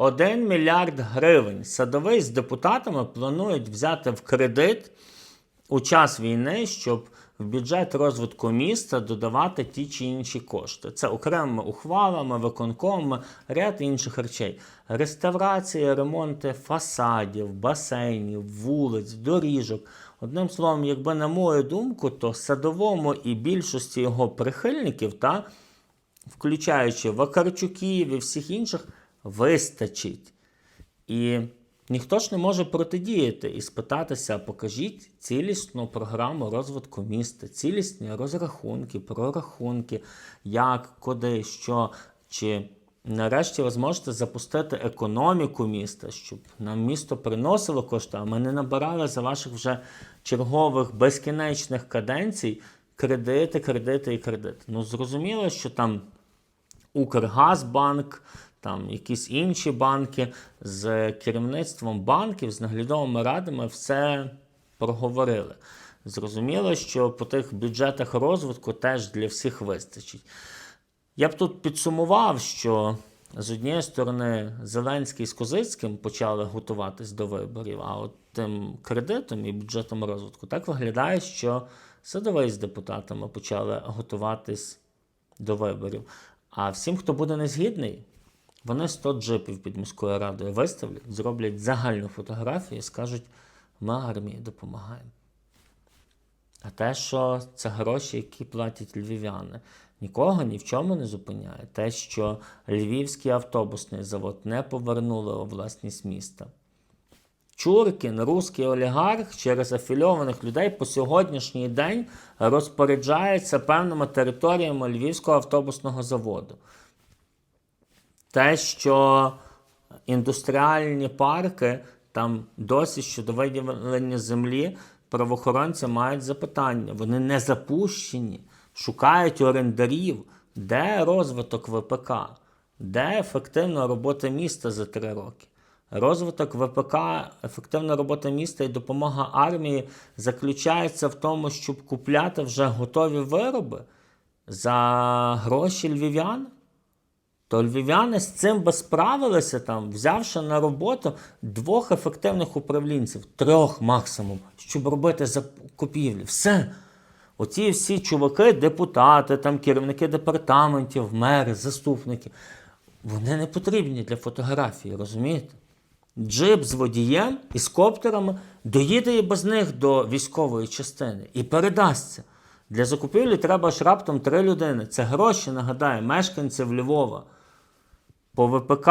1 мільярд гривень садовий з депутатами планують взяти в кредит у час війни, щоб в бюджет розвитку міста додавати ті чи інші кошти. Це окремими ухвалами, виконкомами, ряд інших речей. Реставрація, ремонти фасадів, басейнів, вулиць, доріжок. Одним словом, якби на мою думку, то садовому і більшості його прихильників, та, включаючи Вакарчуків і всіх інших, вистачить. І ніхто ж не може протидіяти і спитатися, покажіть цілісну програму розвитку міста, цілісні розрахунки, прорахунки, як, куди, що, чи нарешті ви зможете запустити економіку міста, щоб нам місто приносило кошти, а ми не набирали за ваших вже чергових безкінечних каденцій кредити, кредити і кредити. Ну, зрозуміло, що там Укргазбанк, там якісь інші банки з керівництвом банків, з наглядовими радами все проговорили. Зрозуміло, що по тих бюджетах розвитку теж для всіх вистачить. Я б тут підсумував, що з однієї сторони Зеленський з Козицьким почали готуватись до виборів, а от тим кредитом і бюджетом розвитку так виглядає, що садовий з депутатами почали готуватись до виборів. А всім, хто буде не згідний, вони 100 джипів під міською радою виставлять, зроблять загальну фотографію і скажуть: ми армії допомагаємо. А те, що це гроші, які платять львів'яни, нікого ні в чому не зупиняє. Те, що Львівський автобусний завод не повернули у власність міста. Чуркін, руський олігарх, через афільованих людей по сьогоднішній день розпоряджається певними територіями Львівського автобусного заводу. Те, що індустріальні парки, там досі щодо виділення землі правоохоронці мають запитання. Вони не запущені, шукають орендарів. Де розвиток ВПК? Де ефективна робота міста за три роки? Розвиток ВПК, ефективна робота міста і допомога армії заключається в тому, щоб купляти вже готові вироби за гроші львів'ян. То львів'яни з цим би справилися там, взявши на роботу двох ефективних управлінців, трьох максимум, щоб робити закупівлі. Все. Оці всі чуваки, депутати, там, керівники департаментів, мери, заступники, вони не потрібні для фотографії, розумієте? Джип з водієм і з коптерами доїде і без них до військової частини і передасться. Для закупівлі треба ж раптом три людини. Це гроші, нагадаю, мешканців Львова. По ВПК